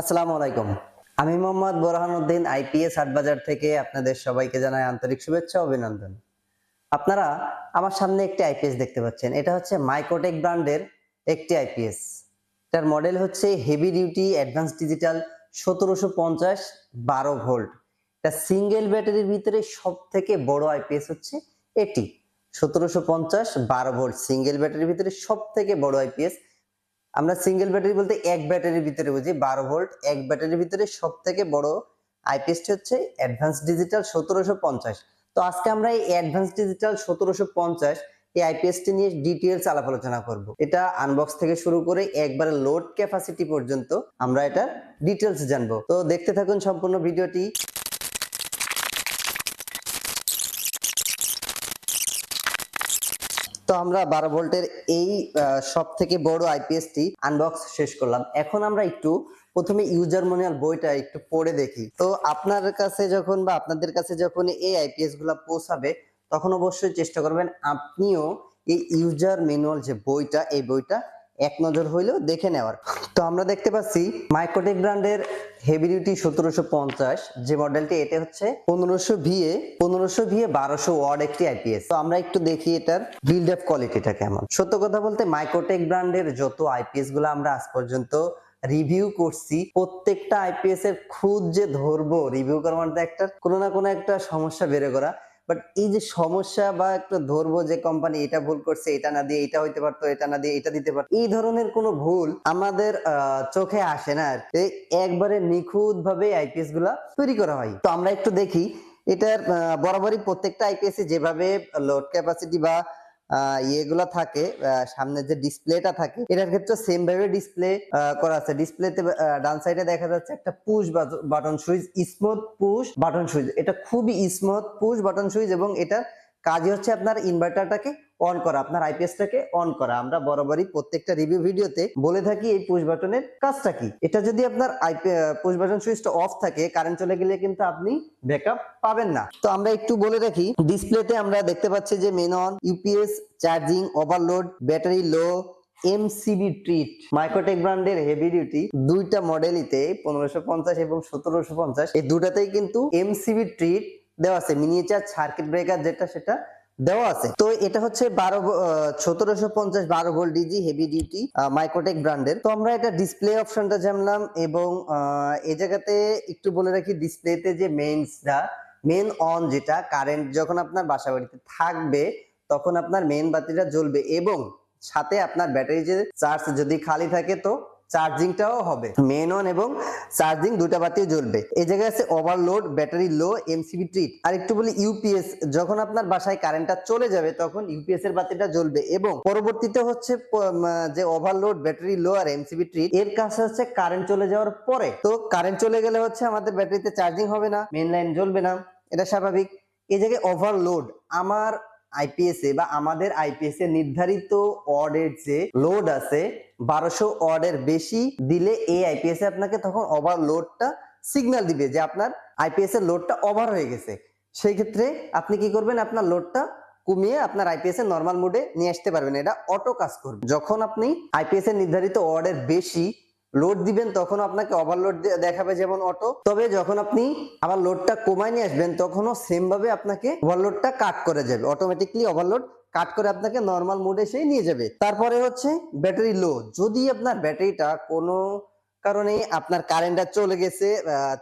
আসসালামু আলাইকুম। আমি মোহাম্মদ বোরহানুদ্দিন, আইপিএস হাটবাজার থেকে আপনাদের সবাইকে জানাই আন্তরিক শুভেচ্ছা অভিনন্দন। আপনারা আমার সামনে একটি আইপিএস দেখতে পাচ্ছেন। এটা হচ্ছে মাইক্রোটেক ব্র্যান্ডের একটি আইপিএস। এটার মডেল হচ্ছে হেভি ডিউটি অ্যাডভান্স ডিজিটাল সতেরোশো পঞ্চাশ বারো ভোল্ট। এটা সিঙ্গেল ব্যাটারির ভিতরে সব থেকে বড় আইপিএস হচ্ছে এটি। সতেরোশো পঞ্চাশ বারো ভোল্ট সিঙ্গেল ব্যাটারির ভিতরে সব থেকে বড় আইপিএস। আমরা সিঙ্গেল ব্যাটারি বলতে এক ব্যাটারির ভিতরে বুঝি, বারো ভোল্ট এক ব্যাটারির ভিতরে সব থেকে বড় আইপিএসটি হচ্ছে অ্যাডভান্স ডিজিটাল সতেরোশো পঞ্চাশ। তো আজকে আমরা এই অ্যাডভান্স ডিজিটাল সতেরোশো পঞ্চাশ এই আইপিএসটি নিয়ে ডিটেলস আলাপ আলোচনা করব। এটা আনবক্স থেকে শুরু করে একবারে লোড ক্যাপাসিটি পর্যন্ত আমরা এটা ডিটেলস জানব। তো দেখতে থাকুন সম্পূর্ণ ভিডিওটি। তো আমরা বারো ভোল্টের এই সব থেকে বড় আইপিএসটি আনবক্স শেষ করলাম। এখন আমরা একটু প্রথমে ইউজার ম্যানুয়াল বইটা একটু পড়ে দেখি। তো আপনার কাছে যখন বা আপনাদের কাছে যখন এই আইপিএসগুলো পৌঁছাবে, তখন অবশ্যই চেষ্টা করবেন আপনিও এই ইউজার ম্যানুয়াল যে বইটা, এই বইটা এক নজর হইলেও দেখে নেওয়ার। তো আমরা দেখতে পাচ্ছি মাইক্রোটেক ব্র্যান্ডের হেভি ডিউটি সতেরোশো পঞ্চাশ, যে মডেলটি এটা হচ্ছে পনেরোশো ভিএ পনেরোশো ভিএ বারোশো ওয়ার্ড একটি আইপিএস তো আমরা একটু দেখি এটার বিল্ড আপ কোয়ালিটিটা কেমন। সত্য কথা বলতে মাইক্রোটেক ব্র্যান্ডের যত আইপিএসগুলো আমরা আজ পর্যন্ত রিভিউ করছি, প্রত্যেকটা আইপিএস এর খুদ যে ধরবো রিভিউ করার মধ্যে একটা কোনো না কোনো একটা সমস্যা বেড়ে করা বাট এই যে সমস্যা বা একটা ধরবো যে কোম্পানি এটা ভুল করছে, এটা না দিয়ে এটা হইতে পারতো, এটা না দিয়ে এটা দিতে পারতো, এই ধরনের কোনো ভুল আমাদের চোখে আসে না আর। একবারে নিখুঁত ভাবে আইপিএসগুলা তৈরি করা হয় তো আমরা একটু দেখি, এটার বরাবরই প্রত্যেকটা আইপিএস যেভাবে লোড ক্যাপাসিটি বা ইয়েগুলা থাকে সামনে যে ডিসপ্লেটা থাকে, এটার ক্ষেত্রে সেম ভাবে ডিসপ্লে করা আছে। ডিসপ্লেতে ডান সাইডে দেখা যাচ্ছে একটা push button switch smooth push button switch এটা খুবই স্মুথ পুশ বাটন সুইচ এবং এটার কাজই হচ্ছে আপনার ইনভার্টারটাকে অন করা, আপনার আইপিএসটাকে অন করা। আমরা বরাবরই প্রত্যেকটা রিভিউ ভিডিওতে বলে থাকি এই পুশ বাটনের কাজটা কি। এটা যদি আপনার পুশ বাটন সুইচটা অফ থাকে কারেন্ট চলে গেলে কিন্তু আপনি ব্যাকআপ পাবেন না। তো আমরা একটু বলে রাখি ডিসপ্লেতে আমরা দেখতে পাচ্ছি যে main on UPS charging overload battery low MCB trip Microtek ব্র্যান্ডের হেভি ডিউটি দুইটা মডেলিতে পনেরোশো পঞ্চাশ এবং সতেরোশো পঞ্চাশ। এই দুটাতেই কিন্তু এমসিবি ট্রিট দেওয়া আছে। মিনিয়েচার সার্কিট ব্রেকার যেটা, সেটা দেওয়া আছে। তো এটা হচ্ছে বারো সতেরোশো পঞ্চাশ বারো volt DG heavy duty Microtek ব্র্যান্ডের। তো আমরা এটা ডিসপ্লে অপশনটা জানলাম এবং এই জায়গাতে একটু বলে রাখি, ডিসপ্লেতে যে মেইনসটা মেন অন যেটা কারেন্ট যখন আপনার বাসা বাড়িতে থাকবে, তখন আপনার মেন বাতিটা জ্বলবে এবং সাথে আপনার ব্যাটারি যে চার্জ যদি খালি থাকে তো চার্জিংটাও হবে। মেন অন এবং চার্জিং দুটা বাতি জ্বলবে। এই জায়গায় আছে overload battery low MCB trip আর একটু বলি ইউপিএস যখন আপনার বাসায় কারেন্টটা চলে যাবে, তখন ইউপিএস এর বাতিটা জ্বলবে এবং পরবর্তীতে হচ্ছে যে ওভারলোড ব্যাটারি লো আর এমসিবি ট্রিট এর কাছে হচ্ছে কারেন্ট চলে যাওয়ার পরে। তো কারেন্ট চলে গেলে হচ্ছে আমাদের ব্যাটারিতে চার্জিং হবে না মেন লাইন জ্বলবে না। এটা স্বাভাবিক। এই জায়গায় ওভারলোড আমার আইপিএস এ বা আমাদের আইপিএস এ নির্ধারিত ওয়ার্ডের যে লোড আছে বারোশো ওয়ার্ডের বেশি দিলে এই আইপিএস আপনাকে তখন ওভারলোডটা সিগন্যাল দিবে যে আপনার আইপিএস এর লোডটা ওভার হয়ে গেছে। সেই ক্ষেত্রে আপনি কি করবেন? আপনার লোডটা কমিয়ে আপনার আইপিএস এর নর্মাল মোডে নিয়ে আসতে পারবেন। এটা অটো কাজ করবে। যখন আপনি আইপিএস এর নির্ধারিত ওয়ার্ডের বেশি লোড দিবেন, তখন আপনাকে ওভারলোড দেখাবে যেমন অটো তবে যখন আপনি আবার লোডটা কমায় নিয়ে আসবেন, তখনও সেম ভাবে আপনাকে ওভারলোডটা কাট করে যাবে। অটোমেটিকলি ওভারলোড কাট করে আপনাকে নর্মাল মোডে সেই নিয়ে যাবে। তারপরে হচ্ছে ব্যাটারি লো যদি আপনার ব্যাটারিটা কোনো কারণে আপনার কারেন্টটা চলে গেছে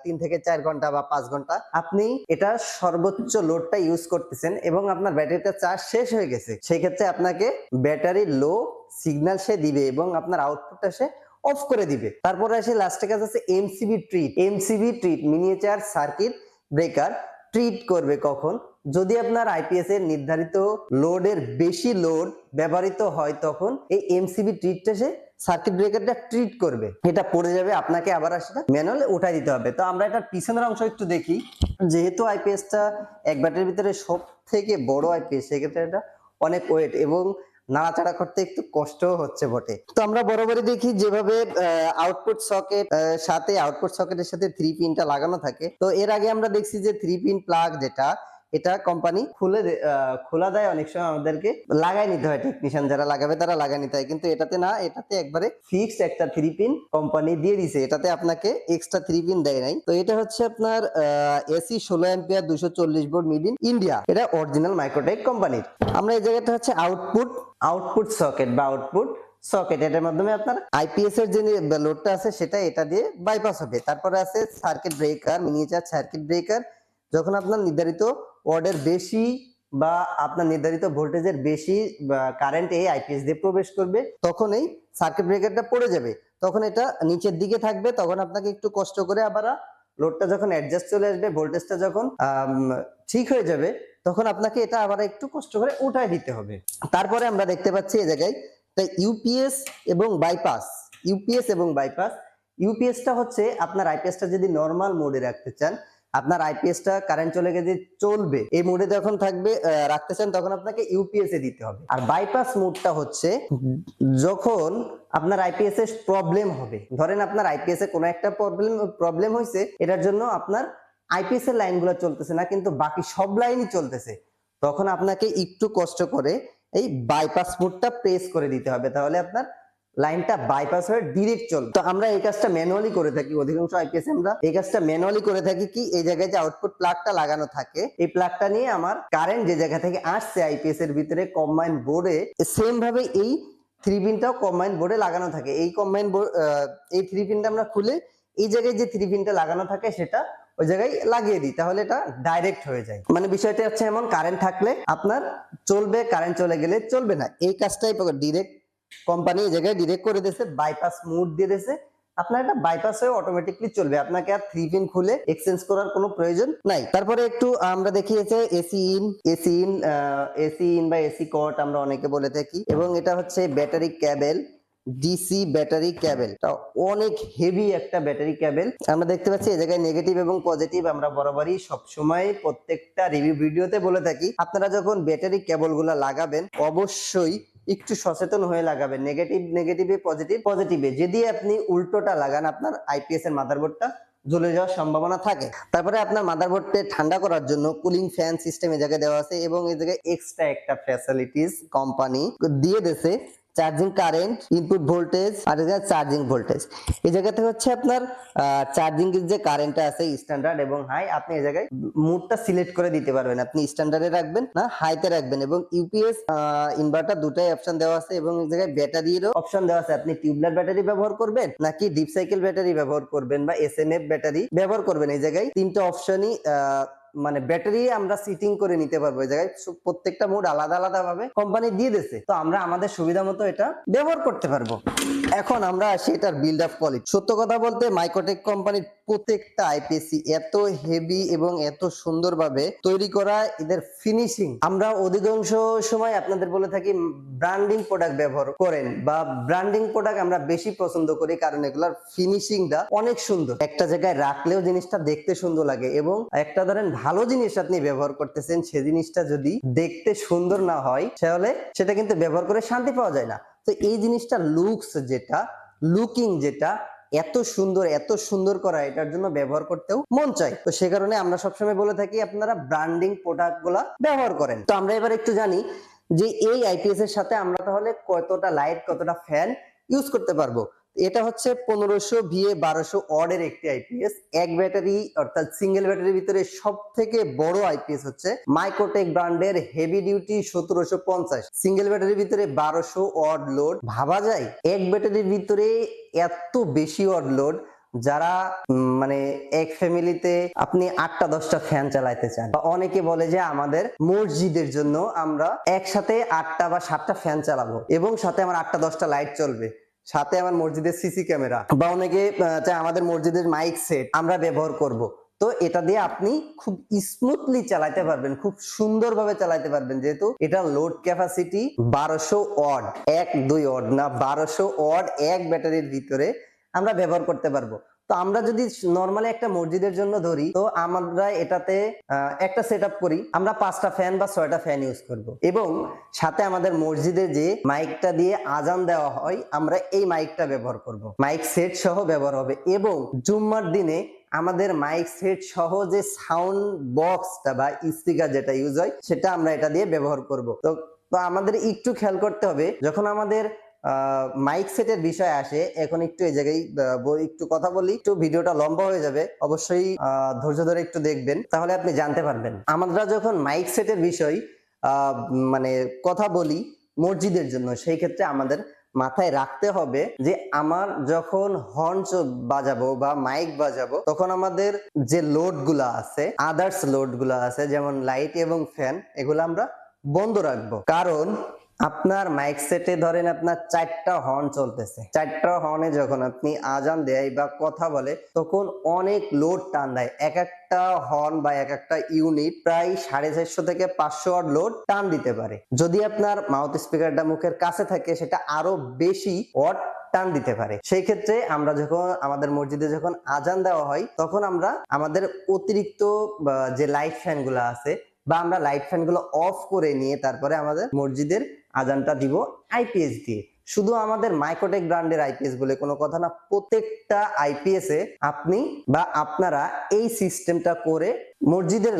তিন থেকে চার ঘণ্টা বা পাঁচ ঘণ্টা, আপনি এটা সর্বোচ্চ লোডটা ইউজ করতেছেন এবং আপনার ব্যাটারিটা চার্জ শেষ হয়ে গেছে। সেই ক্ষেত্রে আপনাকে ব্যাটারি লো সিগন্যাল সে দিবে এবং আপনার আউটপুটটা সে অফ করে দিবে। তারপরে আসে লাস্টে কাজ আছে MCB trip MCB trip miniature circuit breaker trip করবে কখন? যদি আপনার আইপিএস এর নির্ধারিত লোডের বেশি লোড ব্যবহৃত হয় তখন এই এমসিবি ট্রিটটা সে সার্কিট ব্রেকারটা ট্রিট করবে। এটা পড়ে যাবে, আপনাকে আবার সেটা ম্যানুয়ালি উঠাই দিতে হবে। তো আমরা এটার পিছনের অংশ একটু দেখি। যেহেতু আইপিএসটা এক ব্যাটারির ভিতরে সব থেকে বড় আইপিএস সেক্ষেত্রে এটা অনেক ওয়েট এবং নাড়াচাড়া করতে একটু কষ্টও হচ্ছে বটে। তো আমরা বরাবরই দেখি যেভাবে আউটপুট সকেট সাথে আউটপুট সকেটের সাথে থ্রি পিনটা লাগানো থাকে। তো এর আগে আমরা দেখছি যে থ্রি পিন প্লাগ যেটা এটা কোম্পানি খুলে খোলা দেয় অনেক সময় আমাদেরকে। লাগাই নিতে হয় টেকনিশিয়ান যারা লাগাবে তারা লাগাই নিতে হয়। কিন্তু এটাতে না, এটাতে একবারে ফিক্সড একটা থ্রি পিন কোম্পানি দিয়ে দিছে। এটাতে আপনাকে এক্সট্রা থ্রি পিন দেয় নাই। তো এটা হচ্ছে আপনার এসি ষোলো এম্পিয়ার দুশো চল্লিশ বোর্ড মিড ইন ইন্ডিয়া এটা অরিজিনাল মাইক্রোটেক কোম্পানির আমরা এই জায়গাটা হচ্ছে আউটপুট আউটপুট সকেট বা আউটপুট সকেট এটার মাধ্যমে আপনার আইপিএস এর যে লোডটা আছে, সেটা এটা দিয়ে বাইপাস হবে। তারপরে আছে circuit breaker miniature circuit breaker যখন আপনার নির্ধারিত ওয়ার্ডের বেশি বা আপনার নির্ধারিত ভোল্টেজের বেশি কারেন্ট এই আইপিএস দিয়ে প্রবেশ করবে, তখন এই সার্কিট ব্রেকারটা পড়ে যাবে। তখন এটা নিচের দিকে থাকবে, তখন আপনাকে একটু কষ্ট করে আবার লোডটা যখন অ্যাডজাস্ট চলে আসবে ভোল্টেজটা যখন ঠিক হয়ে যাবে, তখন আপনাকে এটা আবার একটু কষ্ট করে উঠায় দিতে হবে। তারপরে আমরা দেখতে পাচ্ছি এই জায়গায় তাই ইউপিএস এবং বাইপাস ইউপিএস এবং বাইপাস ইউপিএসটা হচ্ছে আপনার আইপিএসটা যদি নর্মাল মোডে রাখতে চান আপনার আইপিএসটা কারেন্ট চলে যে চলবে। এই মোডে যখন থাকবে আহ, রাখতে চান তখন আপনাকে ইউপিএস এ দিতে হবে। আর বাইপাস মোডটা হচ্ছে যখন আপনার আইপিএস এর প্রবলেম হবে ধরেন আপনার আইপিএস এ কোনো একটা প্রবলেম প্রবলেম হয়েছে এটার জন্য আপনার আইপিএস এর লাইনগুলো চলতেছে না কিন্তু বাকি সব লাইনই চলতেছে। তখন আপনাকে একটু কষ্ট করে এই বাইপাস মোডটা প্রেস করে দিতে হবে। তাহলে আপনার লাইনটা বাইপাস হয়ে ডিরেক্ট চলবে। তো আমরা এই কাজটা ম্যানুয়ালি করে থাকি, অধিকাংশ আইপিএস আমরা এই কাজটা ম্যানুয়ালি করে থাকি কি, এই জায়গায় যে আউটপুট প্লাগটা লাগানো থাকে, এই প্লাগটা নিয়ে আমার কারেন্ট যে জায়গা থেকে আসছে আইপিএস এর ভিতরে কম্বাইন বোর্ডে সেম ভাবে এই থ্রি পিনটাও কম্বাইন বোর্ডে লাগানো থাকে। এই কম্বাইন এই থ্রি পিনটা আমরা খুলে এই জায়গায় যে থ্রি পিনটা লাগানো থাকে সেটা ওই জায়গায় লাগিয়ে দিই, তাহলে এটা ডাইরেক্ট হয়ে যায়। মানে বিষয়টা হচ্ছে এমন কারেন্ট থাকলে আপনার চলবে কারেন্ট চলে গেলে চলবে না। এই কাজটাই ডিরেক্ট কোম্পানি এই জায়গায় ডিরেক্ট করে দিয়েছে বাইপাস মুড দিয়ে দিয়েছে। আপনার এটা বাইপাস হয়ে অটোমেটিকলি চলবে। আপনাকে আর থ্রি পিন খুলে এক্সচেঞ্জ করার কোনো প্রয়োজন নাই। তারপরে একটু আমরা দেখিয়েছে AC in AC in AC in বা এসি কট আমরা অনেকে বলে থাকি। এবং এটা হচ্ছে battery cable DC battery cable অনেক হেভি একটা ব্যাটারি ক্যাবেল আমরা দেখতে পাচ্ছি এই জায়গায় নেগেটিভ এবং পজিটিভ আমরা বরাবরই সবসময় প্রত্যেকটা রিভিউ ভিডিওতে বলে থাকি। আপনারা যখন ব্যাটারি কেবলগুলা লাগাবেন, অবশ্যই একটু সচেতন হয়ে লাগাবেন। নেগেটিভ নেগেটিভে পজিটিভ পজিটিভে যদি আপনি উল্টোটা লাগান, আপনার আইপিএস এর মাদারবোর্ডটা জ্বলে যাওয়ার সম্ভাবনা থাকে। তারপরে আপনার মাদারবোর্ডকে ঠান্ডা করার জন্য কুলিং ফ্যান সিস্টেম এ জায়গায় দেওয়া আছে এবং এই জায়গায় এক্সট্রা একটা ফ্যাসিলিটিস কোম্পানি দিয়ে দিয়েছে। চার্জিং কারেন্ট ইনপুট ভোল্টেজ আর চার্জিং ভোল্টেজ এই জায়গাতে হচ্ছে আপনার চার্জিং এর যে কারেন্টটা আছে স্ট্যান্ডার্ড এবং হাই আপনি এই জায়গায় মুডটা সিলেক্ট করে দিতে পারবেন। আপনি স্ট্যান্ডার্ডে রাখবেন না হাইতে রাখবেন এবং ইউপিএস ইনভার্টার দুটাই অপশন দেওয়া আছে এবং এই জায়গায় ব্যাটারিরও অপশন দেওয়া আছে। আপনি টিউবলার ব্যাটারি ব্যবহার করবেন নাকি ডিপ সাইকেল ব্যাটারি ব্যবহার করবেন বা এস এম এফ ব্যাটারি ব্যবহার করবেন? এই জায়গায় তিনটা অপশনই মানে ব্যাটারি আমরা সিটিং করে নিতে পারব ওই জায়গায়। প্রত্যেকটা মোড আলাদা আলাদা ভাবে কোম্পানি দিয়ে দিয়েছে। তো আমরা আমাদের সুবিধা মতো এটা ব্যবহার করতে পারব। এখন আমরা আসি এটার বিল্ড আপ কোয়ালিটি সত্য কথা বলতে মাইক্রোটেক কোম্পানির প্রত্যেকটা আইপিএসসি এত হেভি এবং এত সুন্দরভাবে তৈরি করা এদের ফিনিশিং আমরা অধিকাংশ সময় আপনাদের বলে থাকি ব্র্যান্ডিং প্রোডাক্ট ব্যবহার করেন বা ব্র্যান্ডিং প্রোডাক্ট আমরা বেশি পছন্দ করি কারণ এগুলার ফিনিশিংটা অনেক সুন্দর। একটা জায়গায় রাখলেও জিনিসটা দেখতে সুন্দর লাগে এবং একটা ধরেন ভালো জিনিস আপনি ব্যবহার করতেছেন, সে জিনিসটা যদি দেখতে সুন্দর না হয়, তাহলে সেটা কিন্তু ব্যবহার করে শান্তি পাওয়া যায় না। তো এই জিনিসটা লুকস যেটা লুকিং যেটা, এত সুন্দর এত সুন্দর করা, এটার জন্য ব্যবহার করতেও মন চায়। তো সে কারণে আমরা সবসময় বলে থাকি, আপনারা ব্র্যান্ডিং প্রোডাক্টগুলা ব্যবহার করেন। তো আমরা এবার একটু জানি যে এই আইপিএস এর সাথে আমরা তাহলে কতটা লাইট কতটা ফ্যান ইউজ করতে পারব। এটা হচ্ছে পনেরোশো ভিএ বারোশো অর্ডের একটি আইপিএস এক ব্যাটারি, অর্থাৎ সিঙ্গেল ব্যাটারির ভিতরে সব থেকে বড় আইপিএস হচ্ছে মাইক্রোটেক ব্র্যান্ডের হেভি ডিউটি সতেরোশো পঞ্চাশ। সিঙ্গেল ব্যাটারির ভিতরে বারোশো অড লোড ভাবা যায়, এক ব্যাটারির ভিতরে এত বেশি অড লোড যারা মানে এক ফ্যামিলিতে আপনি আটটা, দশটা ফ্যান চালাইতে চান। বা অনেকে বলে যে আমাদের মসজিদের জন্য আমরা একসাথে আটটা বা সাতটা ফ্যান চালাবো এবং সাথে আমার আটটা, দশটা লাইট চলবে। সাথে আমার মসজিদের সিসি ক্যামেরা বা অনেকে চাই আমাদের মসজিদের মাইক সেট আমরা ব্যবহার করব। তো এটা দিয়ে আপনি খুব স্মুথলি চালাইতে পারবেন, খুব সুন্দরভাবে চালাইতে পারবেন। যেহেতু এটা লোড ক্যাপাসিটি বারোশো অড এক দুই অড না, বারোশো অড এক ব্যাটারির ভিতরে আমরা ব্যবহার করতে পারব। তো আমরা যদি নর্মালি একটা মসজিদের জন্য ধরি, তো আমরা এটাতে একটা সেট করি। আমরা পাঁচটা ফ্যান বা ছয়টা ফ্যান ইউজ করব। এবং সাথে আমাদের মসজিদে যে মাইকটা দিয়ে আজান দেওয়া হয়, আমরা এই মাইকটা ব্যবহার করব। মাইক সেট সহ ব্যবহার হবে। এবং জুম্মার দিনে আমাদের মাইক সেট সহ যে সাউন্ড বক্সটা বা স্পিকার যেটা ইউজ হয়, সেটা আমরা এটা দিয়ে ব্যবহার করব। তো তো আমাদের একটু খেয়াল করতে হবে, যখন আমাদের মাইক সেটের বিষয় আসে, এখন একটু এই জায়গায় একটু কথা বলি। একটু ভিডিওটা লম্বা হয়ে যাবে, অবশ্যই ধৈর্য ধরে একটু দেখবেন, তাহলে আপনি জানতে পারবেন। আমরা যখন মাইক সেটের বিষয় মানে কথা বলি মসজিদের জন্য, সেই ক্ষেত্রে আমাদের মাথায় রাখতে হবে যে আমার যখন হর্ন বাজাবো বা মাইক বাজাবো, তখন আমাদের যে লোডগুলা আছে আদার্স লোডগুলা আছে, যেমন লাইট এবং ফ্যান এগুলো আমরা বন্ধ রাখব। কারণ আপনার মাইক সেটে ধরেন আপনার চারটা হর্ন চলতেছে। চারটা হর্নে যখন আপনি আজান দেয় বা কথা বলে, তখন অনেক লোড টান দেয়। এক একটা হর্ন বা এক একটা ইউনিট প্রায় সাড়ে চারশো থেকে পাঁচশো ওয়াট লোড টান দিতে পারে। যদি আপনার মাউথ স্পিকারটা মুখের কাছে থাকে, সেটা আরও বেশি ওয়াট টান দিতে পারে। সেই ক্ষেত্রে আমরা যখন, আমাদের মসজিদে যখন আজান দেওয়া হয়, তখন আমরা আমাদের অতিরিক্ত যে লাইট ফ্যানগুলো আছে, বা আমরা লাইট ফ্যানগুলো অফ করে নিয়ে তারপরে আমাদের মসজিদের আজানটা দিব আইপিএস দিয়ে। শুধু আমাদের মাইক্রোটেক ব্র্যান্ডের আইপিএস বলে কোনো কথা না, প্রত্যেকটা আইপিএস এ আপনি বা আপনারা এই সিস্টেমটা করে মসজিদের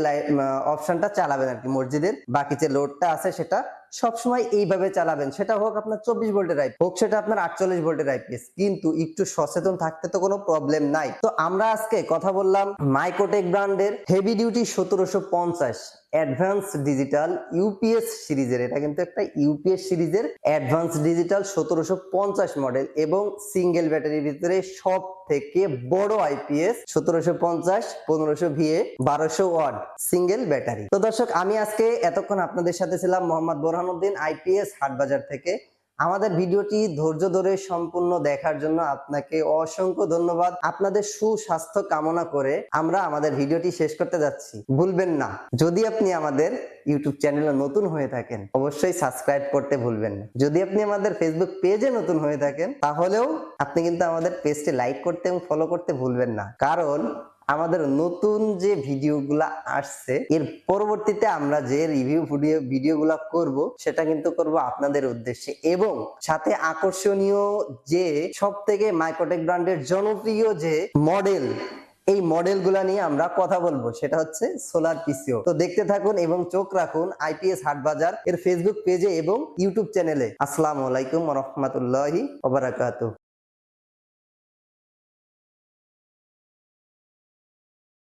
অপশনটা চালাবেন আর কি। মসজিদের বাকি যে লোডটা আছে সেটা সবসময় এইভাবে চালাবেন। সেটা হোক আপনার চব্বিশ ভোল্টের আইপিএস হোক সেটা আপনার আটচল্লিশ ভোল্টের আইপিএস কিন্তু একটু সচেতন থাকতে তো কোনো প্রবলেম নাই। তো আমরা আজকে কথা বললাম মাইক্রোটেক ব্র্যান্ডের হেভি ডিউটি সতেরোশো পঞ্চাশ অ্যাডভান্স ডিজিটাল ইউপিএস সিরিজের, এটা কিন্তু একটা ইউপিএস সিরিজের অ্যাডভান্স ডিজিটাল সতেরোশো পঞ্চাশ মডেল এবং সিঙ্গেল ব্যাটারির ভিতরে সব থেকে বড় আইপিএস সতেরোশো পঞ্চাশ, পনেরোশো ভিএ, বারোশো ওয়ার্ড সিঙ্গেল ব্যাটারি। তো দর্শক, আমি আজকে এতক্ষণ আপনাদের সাথে ছিলাম মোহাম্মদ বোরহানুদ্দিন, আইপিএস হাটবাজার থেকে। আমাদের ভিডিওটি ধৈর্য ধরে সম্পূর্ণ দেখার জন্য আপনাকে অসংখ্য ধন্যবাদ। আপনাদের সুস্বাস্থ্য কামনা করে আমরা আমাদের ভিডিওটি শেষ করতে যাচ্ছি। ভুলবেন না। যদি আপনি আমাদের ইউটিউব চ্যানেলে নতুন হয়ে থাকেন, অবশ্যই সাবস্ক্রাইব করতে ভুলবেন না। যদি আপনি আমাদের ফেসবুক পেজে নতুন হয়ে থাকেন, তাহলেও আপনি কিন্তু আমাদের পেজটি লাইক করতে এবং ফলো করতে ভুলবেন না। কারণ আমাদের নতুন যে ভিডিওগুলা আসছে, এর পরবর্তীতে আমরা যে রিভিউ ভিডিও ভিডিওগুলা করব, সেটা কিন্তু করব আপনাদের উদ্দেশ্যে। এবং সাথে আকর্ষণীয় যে সব থেকে মাইক্রোটেক ব্র্যান্ডের জনপ্রিয় যে মডেল এই মডেলগুলা নিয়ে আমরা কথা বলব, সেটা হচ্ছে সোলার পিসিও তো দেখতে থাকুন এবং চোখ রাখুন আইপিএস হাটবাজার এর ফেসবুক পেজে এবং ইউটিউব চ্যানেলে আসসালামু আলাইকুম রহমতুল্লাহি ওবারাকাতু